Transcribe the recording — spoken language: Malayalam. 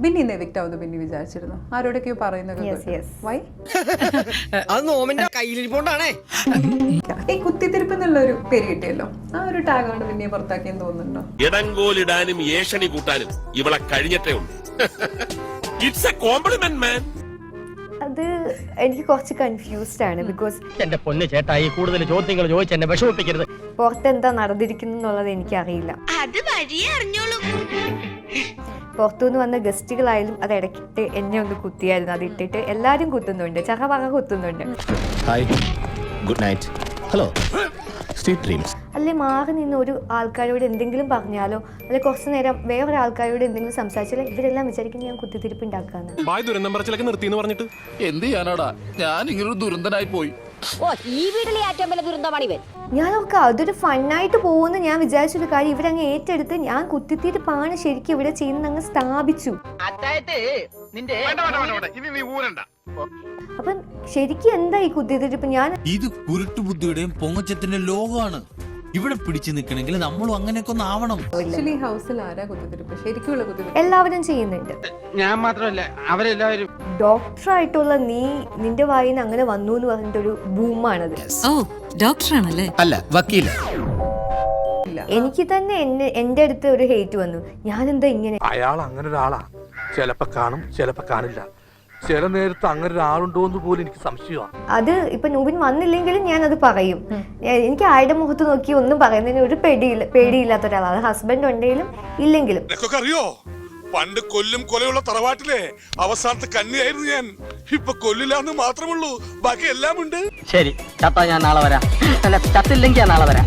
ബിന്നി ഇന്ന് എവിക്റ്റ് ആവുന്നു ബിന്നി വിചാരിച്ചിരുന്നു. ആരോടൊക്കെയോ പറയുന്നത് Yes, yes. വൈ അത് നോമിന്റെ കയ്യിലിരിപ്പോണ്ടാണേ ഈ കുത്തിത്തിരിപ്പ് എന്നുള്ള ഒരു പേര് കിട്ടിയല്ലോ. ആ ഒരു ടാഗ് കൊണ്ട് ബിന്നിയെ പുറത്താക്കിയെന്ന് തോന്നുന്നുണ്ടോ? ഇടങ്കോലിടാനും ഏഷണി കൂട്ടാനും ഇവളെ കഴിഞ്ഞിട്ടേ ഉണ്ട് ഇറ്റ്സ് എ കോംപ്ലിമെന്റ് മാൻ അത് എനിക്ക് കുറച്ച് കൺഫ്യൂസ്ഡ് ആണ് ബിക്കോസ് എന്റെ പൊന്ന് ചേട്ടായി കൂടുതൽ ചോദ്യങ്ങൾ ചോദിച്ച് എന്നെ വിഷമിപ്പിക്കരുത്. പുറത്ത് എന്താ നടന്നിരിക്കുന്നു എന്നുള്ളത് എനിക്കറിയില്ല. അത് വഴിയേ അറിഞ്ഞോളൂ. പുറത്തുനിന്ന് വന്ന ഗസ്റ്റുകളായാലും അത് ഇടയ്ക്കിട്ട് എന്നെ ഒന്ന് കുത്തിയായിരുന്നു. അത് ഇട്ടിട്ട് എല്ലാരും കുത്തുന്നുണ്ട്. ചക്ക പക കുത്തുന്നുണ്ട്. Hi good night hello sweet dreams അല്ലെ മാറി നിന്ന് ഒരു ആൾക്കാരോട് എന്തെങ്കിലും പറഞ്ഞാലോ? അല്ലെ കുറച്ച് നേരം വേറെ ആൾക്കാരോട് എന്തെങ്കിലും സംസാരിച്ചാലോ? ഇവരെല്ലാം വിചാരിക്കും ഞാൻ കുത്തിത്തിരിപ്പ് ഉണ്ടാക്കാന്ന്. ബായ് ദുരന്തം പറച്ചിലൊക്കെ നിർത്തിന്ന് പറഞ്ഞിട്ട്. എന്ത് ചെയ്യാനാടാ? ഞാൻ ഇങ്ങനൊരു ദുരന്തനായി പോയി. ഓ ഈ വീട്ടിലെ ഏറ്റവും വലിയ ദുരന്തമാണ് ഇവൻ. ഞാനൊക്കെ അതൊരു ഫണ്ണായിട്ട് പോകുമെന്ന് ഞാൻ വിചാരിച്ചൊരു കാര്യം. ഇവരങ്ങ് ഏറ്റെടുത്ത് ഞാൻ കുത്തിത്തിരിപ്പാണ് ശരിക്കും ഇവിടെ ചെയ്യുന്നത് അങ്ങ് സ്ഥാപിച്ചു അപ്പം ശരിക്കും എന്താ ഈ കുത്തിത്തിരിപ്പ്? ഞാൻ ഇത് കുരുട്ടു ബുദ്ധിയുടെയും പൊങ്ങച്ചത്തിന്റെ ലോകമാണ്. ഇവിടെ പിടിച്ചു നിൽക്കണമെങ്കിൽ നമ്മളും അങ്ങനെയൊക്കെ ഒന്ന് ആവണം. ആക്ച്വലി ഹൗസിൽ ആരാ കുത്തിത്തിരിപ്പ്? ശരിക്കുള്ള കുത്തിത്തിരിപ്പ്. എല്ലാവരും ചെയ്യുന്നുണ്ട്. ഞാൻ മാത്രമല്ല അവരെല്ലാവരും. ഡോക്ടറായിട്ടുള്ള നീ നിന്റെ വായിന്ന് അങ്ങനെ വന്നു എന്ന് പറഞ്ഞിട്ടൊരു ബൂമാണത്. ഓ ഡോക്ടറാണല്ലേ? അല്ല വക്കീല. എനിക്ക് തന്നെ എന്നെ എന്റെ അടുത്ത് ഒരു ഹേറ്റ് വന്നു. ഞാൻ എന്താ ഇങ്ങനെ? അയാൾ അങ്ങനെ ഒരാളാ. ചിലപ്പോ കാണും ചിലപ്പോ കാണില്ല. ചില നേരത്ത് അങ്ങനെ ഒരാളുണ്ടോ എന്ന് പോലും എനിക്ക് സംശയമാണ് അത് ഇപ്പൊ നൂബിൻ വന്നില്ലെങ്കിലും ഞാൻ അത് പറയും എനിക്ക് ആരുടെ മുഖത്ത് നോക്കി ഒന്നും പറയുന്നതിന് ഒരു പേടിയില്ല പേടിയില്ലാത്ത ഒരാളാണ് ഹസ്ബൻഡ് ഉണ്ടെങ്കിലും ഇല്ലെങ്കിലും. അറിയോ? പണ്ട് കൊല്ലും കൊലയുള്ള തറവാട്ടിലെ അവസാനത്തെ കന്നിയായിരുന്നു ഞാൻ. ഇപ്പൊ കൊല്ലില്ലാന്ന് മാത്രമുള്ളൂ. ബാക്കി എല്ലാം ഉണ്ട് ശരി ചത്താ ഞാൻ നാളെ വരാം. അല്ല ചത്തില്ലെങ്കിൽ ഞാൻ നാളെ വരാം.